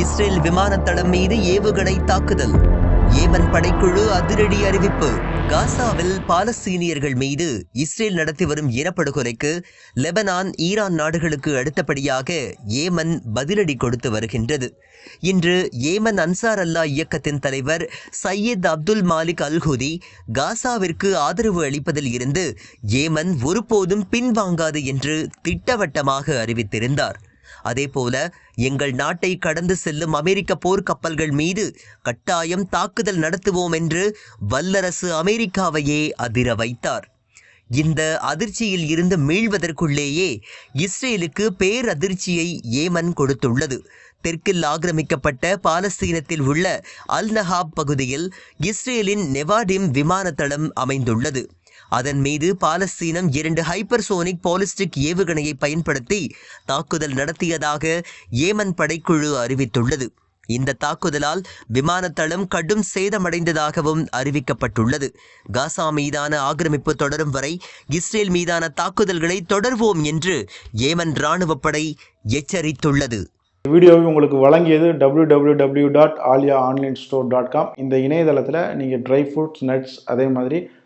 Israel விமானத்தளம் மீது ஏவுகணை தாக்குதல். ஏமன் படைக்குழு அதிரடி அறிவிப்பு. காசாவில் பாலஸ்தீனியர்கள் மீது இஸ்ரேல் நடத்தி வரும் இனப்படுகொலைக்கு லெபனான் ஈரான் நாடுகளுக்கு அடுத்தபடியாக ஏமன் பதிலடி கொடுத்து வருகின்றது. இன்று ஏமன் அன்சார் அல்லா இயக்கத்தின் தலைவர் சையத் அப்துல் மாலிக் அல்ஹுதி காசாவிற்கு ஆதரவு அளிப்பதில் இருந்து ஏமன் ஒருபோதும் பின்வாங்காது என்று திட்டவட்டமாக அறிவித்திருந்தார். அதேபோல எங்கள் நாட்டை கடந்து செல்லும் அமெரிக்க போர்க்கப்பல்கள் மீது கட்டாயம் தாக்குதல் நடத்துவோம் என்று வல்லரசு அமெரிக்காவையே அதிர வைத்தார். இந்த அதிர்ச்சியில் இருந்து மீள்வதற்குள்ளேயே இஸ்ரேலுக்கு பேரதிர்ச்சியை ஏமன் கொடுத்துள்ளது. தெற்கில் ஆக்கிரமிக்கப்பட்ட பாலஸ்தீனத்தில் உள்ள அல் நஹாப் பகுதியில் இஸ்ரேலின் நெவாடிம் விமானத்தளம் அமைந்துள்ளது. அதன் மீது பாலஸ்தீனம் இரண்டு ஹைப்பர்சோனிக் பாலிஸ்டிக் ஏவுகணையை பயன்படுத்தி தாக்குதல் நடத்தியதாக ஏமன் படைக்குழு அறிவித்துள்ளது. இந்த தாக்குதலால் விமானத்தளம் கடும் சேதமடைந்ததாகவும் அறிவிக்கப்பட்டுள்ளது. காசா மீதான ஆக்கிரமிப்பு தொடரும் வரை இஸ்ரேல் மீதான தாக்குதல்களை தொடர்வோம் என்று ஏமன் இராணுவப்படை எச்சரித்துள்ளது. வீடியோவை உங்களுக்கு வழங்கியது www.alia dot Alia online store dot com இந்த இணையதளத்தில் நீங்கள் ட்ரை ஃப்ரூட்ஸ் நட்ஸ் அதே மாதிரி